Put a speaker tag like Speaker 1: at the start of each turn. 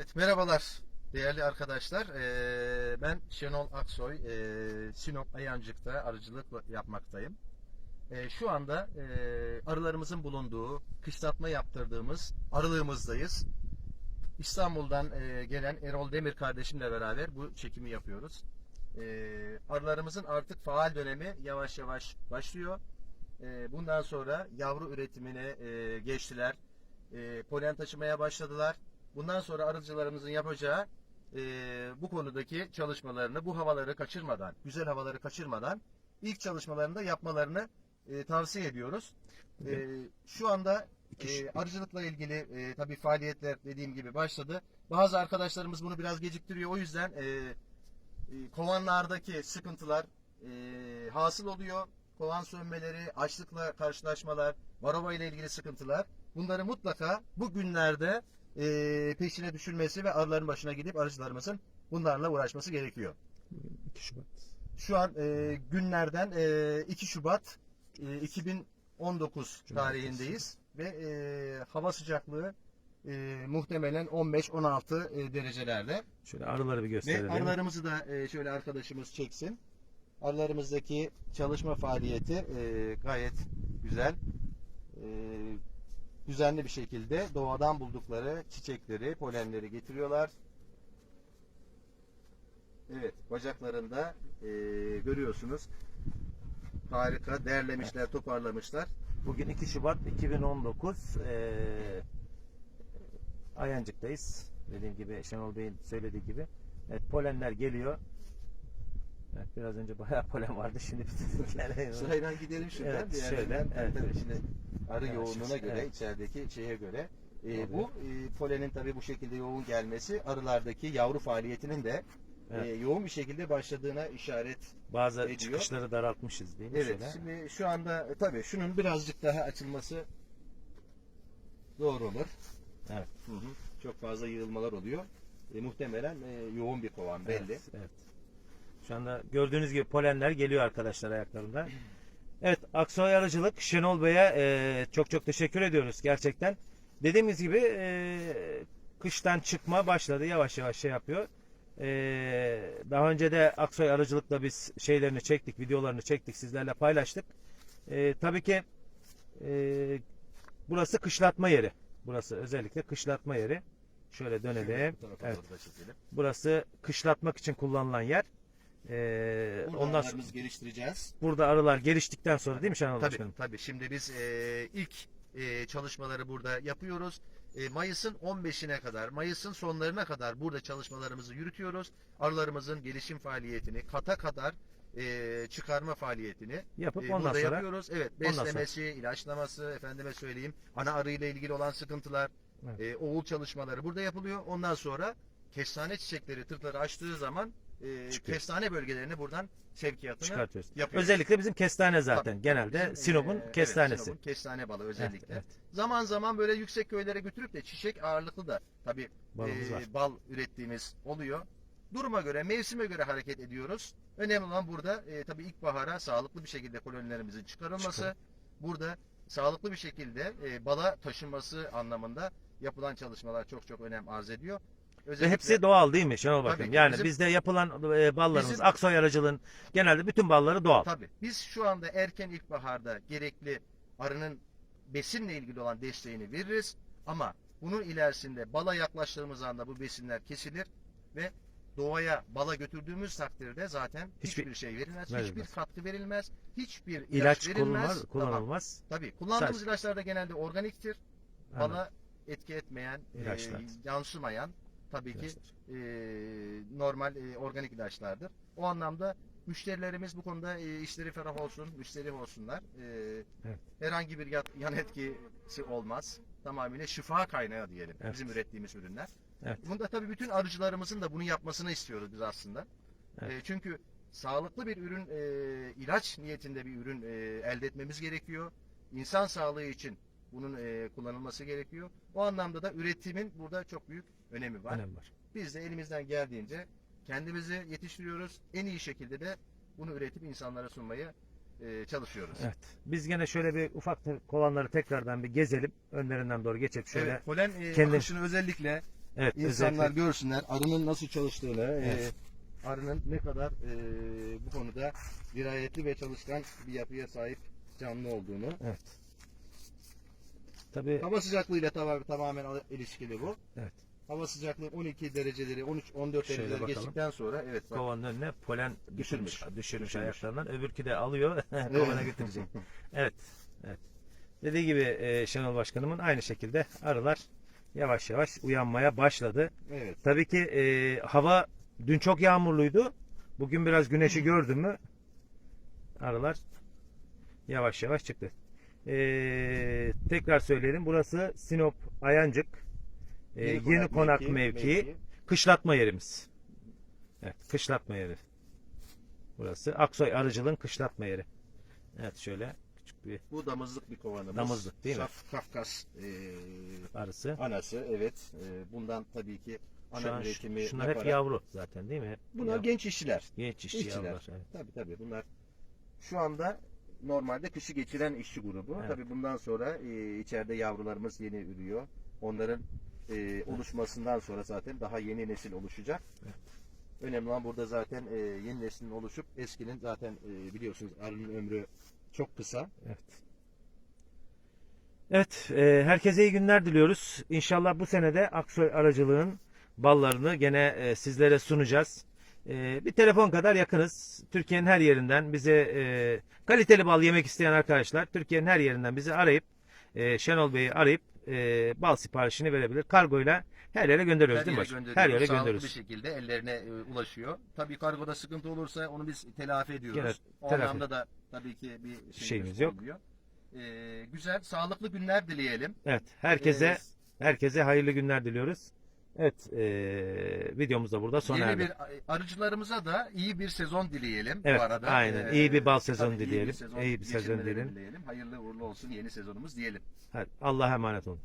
Speaker 1: Evet, merhabalar değerli arkadaşlar. Ee, ben Şenol Aksoy, ee, Sinop Ayancık'ta arıcılık yapmaktayım. Ee, şu anda ee, arılarımızın bulunduğu, kışlatma yaptırdığımız arılığımızdayız. İstanbul'dan ee, gelen Erol Demir kardeşimle beraber bu çekimi yapıyoruz. Ee, arılarımızın artık faal dönemi yavaş yavaş başlıyor. Ee, bundan sonra yavru üretimine ee, geçtiler. Ee, polen taşımaya başladılar. Bundan sonra arıcılarımızın yapacağı e, bu konudaki çalışmalarını bu havaları kaçırmadan, güzel havaları kaçırmadan ilk çalışmalarını da yapmalarını e, tavsiye ediyoruz. E, şu anda e, arıcılıkla ilgili e, tabii faaliyetler dediğim gibi başladı. Bazı arkadaşlarımız bunu biraz geciktiriyor. O yüzden e, e, kovanlardaki sıkıntılar e, hasıl oluyor. Kovan sönmeleri, açlıkla karşılaşmalar, varova ile ilgili sıkıntılar. Bunları mutlaka bu günlerde e, peşine düşülmesi ve arıların başına gidip arıcılarımızın bunlarla uğraşması gerekiyor.
Speaker 2: 2 Şubat.
Speaker 1: Şu an e, günlerden e, 2 Şubat e, 2019 tarihindeyiz ve e, hava sıcaklığı e, muhtemelen 15-16 e, derecelerde.
Speaker 2: Şöyle arıları bir
Speaker 1: Ve
Speaker 2: gösterelim.
Speaker 1: arılarımızı da e, şöyle arkadaşımız çeksin. Arılarımızdaki çalışma faaliyeti e, gayet güzel. E, düzenli bir şekilde doğadan buldukları çiçekleri, polenleri getiriyorlar. Evet, bacaklarında e, görüyorsunuz. Harika, derlemişler, toparlamışlar.
Speaker 2: Bugün 2 Şubat 2019. Eee Ayancık'tayız. Dediğim gibi Şenol Bey'in söylediği gibi. Evet, polenler geliyor. Evet, biraz önce bayağı polen vardı. Şimdi yani.
Speaker 1: Sırayla gidelim şuradan.
Speaker 2: Evet, şöyle, evet.
Speaker 1: Şimdi arı
Speaker 2: Evet,
Speaker 1: yoğunluğuna göre,
Speaker 2: evet.
Speaker 1: içerideki şeye göre. e, bu e, polenin tabii bu şekilde yoğun gelmesi arılardaki yavru faaliyetinin de e,
Speaker 2: Evet.
Speaker 1: yoğun bir şekilde başladığına işaret.
Speaker 2: Bazı
Speaker 1: ediyor.
Speaker 2: çıkışları daraltmışız değil mi?
Speaker 1: Evet,
Speaker 2: Şöyle.
Speaker 1: şimdi şu anda e, tabii şunun birazcık daha açılması doğru olur.
Speaker 2: Evet.
Speaker 1: Hı hı. Çok fazla yığılmalar oluyor. E, muhtemelen e, yoğun bir kovan belli.
Speaker 2: Evet, evet. Şu anda gördüğünüz gibi polenler geliyor arkadaşlar ayaklarında. Evet Aksoy Arıcılık Şenol Bey'e e, çok çok teşekkür ediyoruz gerçekten. Dediğimiz gibi e, kıştan çıkma başladı yavaş yavaş şey yapıyor. E, daha önce de Aksoy Arıcılık'la biz şeylerini çektik, videolarını çektik, sizlerle paylaştık. E, tabii ki e, burası kışlatma yeri. Burası özellikle kışlatma yeri. Şöyle dönelim. Evet. Burası kışlatmak için kullanılan yer. Ee,
Speaker 1: Burada
Speaker 2: ondan sonra
Speaker 1: geliştireceğiz.
Speaker 2: burada arılar geliştikten sonra değil mi Şenol
Speaker 1: Tabii
Speaker 2: Başkanım?
Speaker 1: tabii. Şimdi biz e, ilk e, çalışmaları burada yapıyoruz. E, Mayıs'ın 15'ine kadar, Mayıs'ın sonlarına kadar burada çalışmalarımızı yürütüyoruz. Arılarımızın gelişim faaliyetini, kata kadar e, çıkarma faaliyetini
Speaker 2: Yapıp
Speaker 1: e,
Speaker 2: ondan
Speaker 1: burada
Speaker 2: sonra
Speaker 1: yapıyoruz. Evet,
Speaker 2: ondan sonra-
Speaker 1: beslemesi, ilaçlaması, efendime söyleyeyim, ana arı ile ilgili olan sıkıntılar,
Speaker 2: Evet.
Speaker 1: e, oğul çalışmaları burada yapılıyor. Ondan sonra kestane çiçekleri tırtları açtığı zaman e,
Speaker 2: Çıkıyor.
Speaker 1: kestane bölgelerini buradan sevkiyatını
Speaker 2: çıkartıyoruz.
Speaker 1: yapıyoruz.
Speaker 2: Özellikle bizim kestane zaten.
Speaker 1: Tabii,
Speaker 2: Genelde
Speaker 1: bizim,
Speaker 2: Sinop'un
Speaker 1: e, evet,
Speaker 2: kestanesi.
Speaker 1: Sinop'un kestane balı
Speaker 2: Evet,
Speaker 1: özellikle.
Speaker 2: evet.
Speaker 1: Zaman zaman böyle yüksek köylere götürüp de çiçek ağırlıklı da tabii
Speaker 2: Balımız
Speaker 1: e, bal ürettiğimiz oluyor. Duruma göre, mevsime göre hareket ediyoruz. Önemli olan burada e, tabii ilkbahara sağlıklı bir şekilde kolonilerimizin çıkarılması.
Speaker 2: Çıkar.
Speaker 1: Burada sağlıklı bir şekilde e, bala taşınması anlamında yapılan çalışmalar çok çok önem arz ediyor.
Speaker 2: Ve
Speaker 1: Özellikle,
Speaker 2: hepsi doğal değil mi Şenol Başkanım?
Speaker 1: ki.
Speaker 2: Yani
Speaker 1: Bizim-
Speaker 2: bizde yapılan e, ballarımız
Speaker 1: Bizim-
Speaker 2: Aksoy Arıcılığın genelde bütün balları doğal.
Speaker 1: Tabii. Biz şu anda erken ilkbaharda gerekli arının besinle ilgili olan desteğini veririz. Ama bunun ilerisinde bala yaklaştığımız anda bu besinler kesilir ve doğaya bala götürdüğümüz takdirde zaten
Speaker 2: Hiçbir-
Speaker 1: hiçbir, şey verilmez.
Speaker 2: verilmez.
Speaker 1: Hiçbir katkı verilmez. Hiçbir ilaç,
Speaker 2: İlaç
Speaker 1: verilmez.
Speaker 2: kullanılmaz.
Speaker 1: Tamam.
Speaker 2: kullanılmaz.
Speaker 1: Tabii. Kullandığımız
Speaker 2: Sadece-
Speaker 1: ilaçlar da genelde organiktir. Bala etki etmeyen,
Speaker 2: İlaçlar.
Speaker 1: e, yansımayan tabii ki e, normal e, organik ilaçlardır. O anlamda müşterilerimiz bu konuda e, işleri ferah olsun, müşteri olsunlar. E,
Speaker 2: Evet.
Speaker 1: Herhangi bir yan etkisi olmaz. Tamamıyla şifa kaynağı diyelim
Speaker 2: Evet.
Speaker 1: bizim ürettiğimiz ürünler.
Speaker 2: Evet.
Speaker 1: Bunda tabii bütün arıcılarımızın da bunu yapmasını istiyoruz biz aslında.
Speaker 2: Evet.
Speaker 1: E, çünkü sağlıklı bir ürün, e, ilaç niyetinde bir ürün e, elde etmemiz gerekiyor. İnsan sağlığı için bunun e, kullanılması gerekiyor. O anlamda da üretimin burada çok büyük önemi var.
Speaker 2: Önem var.
Speaker 1: Biz de elimizden geldiğince kendimizi yetiştiriyoruz. En iyi şekilde de bunu üretip insanlara sunmaya e, çalışıyoruz.
Speaker 2: Evet. Biz gene şöyle bir ufak kovanları tekrardan bir gezelim. Önlerinden doğru geçelim. Şöyle
Speaker 1: Evet, polen e,
Speaker 2: kendi-
Speaker 1: akışını özellikle
Speaker 2: Evet,
Speaker 1: İnsanlar
Speaker 2: özellikle
Speaker 1: görsünler arının nasıl çalıştığını,
Speaker 2: Evet.
Speaker 1: e, arının ne kadar e, bu konuda dirayetli ve çalışkan bir yapıya sahip canlı olduğunu.
Speaker 2: evet. Tabii
Speaker 1: Hava sıcaklığıyla tamamen, tamamen ilişkili bu.
Speaker 2: Evet.
Speaker 1: Hava sıcaklığı 12 dereceleri, 13-14
Speaker 2: Şöyle
Speaker 1: dereceleri
Speaker 2: bakalım.
Speaker 1: geçtikten sonra evet bak,
Speaker 2: kovanın önüne polen düşürmüş,
Speaker 1: Düşürmüş.
Speaker 2: düşürmüş, ayaklarından. Öbürkü de alıyor, kovana götürecek. Evet, evet. Dediği gibi e, Şenol Başkanımın aynı şekilde arılar yavaş yavaş uyanmaya başladı.
Speaker 1: evet.
Speaker 2: Tabii ki e, hava dün çok yağmurluydu. Bugün biraz güneşi gördü mü arılar yavaş yavaş çıktı. E, tekrar söyleyelim. Burası Sinop Ayancık e, yeni, konak, mevkii, kışlatma yerimiz. Evet, kışlatma yeri. Burası Aksoy Arıcılığın kışlatma yeri. Evet şöyle küçük bir
Speaker 1: Bu damızlık bir kovanımız.
Speaker 2: Damızlık, değil mi?
Speaker 1: Saf Kafkas e,
Speaker 2: arısı.
Speaker 1: anası evet. E, bundan tabii ki ana
Speaker 2: Şu an
Speaker 1: üretimi
Speaker 2: şunlar hep
Speaker 1: yaparak-
Speaker 2: yavru zaten değil mi? Hep
Speaker 1: Bunlar
Speaker 2: yav-
Speaker 1: genç işçiler.
Speaker 2: genç işçi
Speaker 1: işçiler.
Speaker 2: yavrular. Evet.
Speaker 1: Tabii tabii bunlar şu anda normalde kışı geçiren işçi grubu.
Speaker 2: Evet.
Speaker 1: Tabii bundan sonra e, içeride yavrularımız yeni ürüyor. Onların e, oluşmasından sonra zaten daha yeni nesil oluşacak.
Speaker 2: Evet.
Speaker 1: Önemli olan burada zaten e, yeni neslin oluşup eskinin zaten e, biliyorsunuz arının ömrü çok kısa.
Speaker 2: Evet. Evet, e, herkese iyi günler diliyoruz. İnşallah bu sene de Aksoy Aracılığın ballarını gene e, sizlere sunacağız. E, bir telefon kadar yakınız. Türkiye'nin her yerinden bize e, kaliteli bal yemek isteyen arkadaşlar Türkiye'nin her yerinden bizi arayıp e, Şenol Bey'i arayıp e, bal siparişini verebilir. Kargoyla her yere gönderiyoruz değil mi başkanım? Her yere
Speaker 1: Sağlıklı
Speaker 2: gönderiyoruz.
Speaker 1: bir şekilde ellerine e, ulaşıyor. Tabii kargoda sıkıntı olursa onu biz telafi ediyoruz.
Speaker 2: Gene
Speaker 1: o
Speaker 2: telafi.
Speaker 1: anlamda da tabii ki bir şeyimiz,
Speaker 2: Şeyimiz yok.
Speaker 1: E, güzel, sağlıklı günler dileyelim.
Speaker 2: Evet, herkese
Speaker 1: E,
Speaker 2: herkese hayırlı günler diliyoruz. Evet, e, videomuz da burada sona
Speaker 1: Yeni
Speaker 2: erdi.
Speaker 1: bir arıcılarımıza da iyi bir sezon dileyelim
Speaker 2: Evet,
Speaker 1: bu arada.
Speaker 2: aynen.
Speaker 1: Ee,
Speaker 2: İyi bir bal sezonu
Speaker 1: tabii iyi
Speaker 2: dileyelim.
Speaker 1: sezon
Speaker 2: İyi bir sezon
Speaker 1: geçirmelerini
Speaker 2: dileyelim.
Speaker 1: Hayırlı uğurlu olsun yeni sezonumuz diyelim.
Speaker 2: Hadi, Allah'a emanet olun.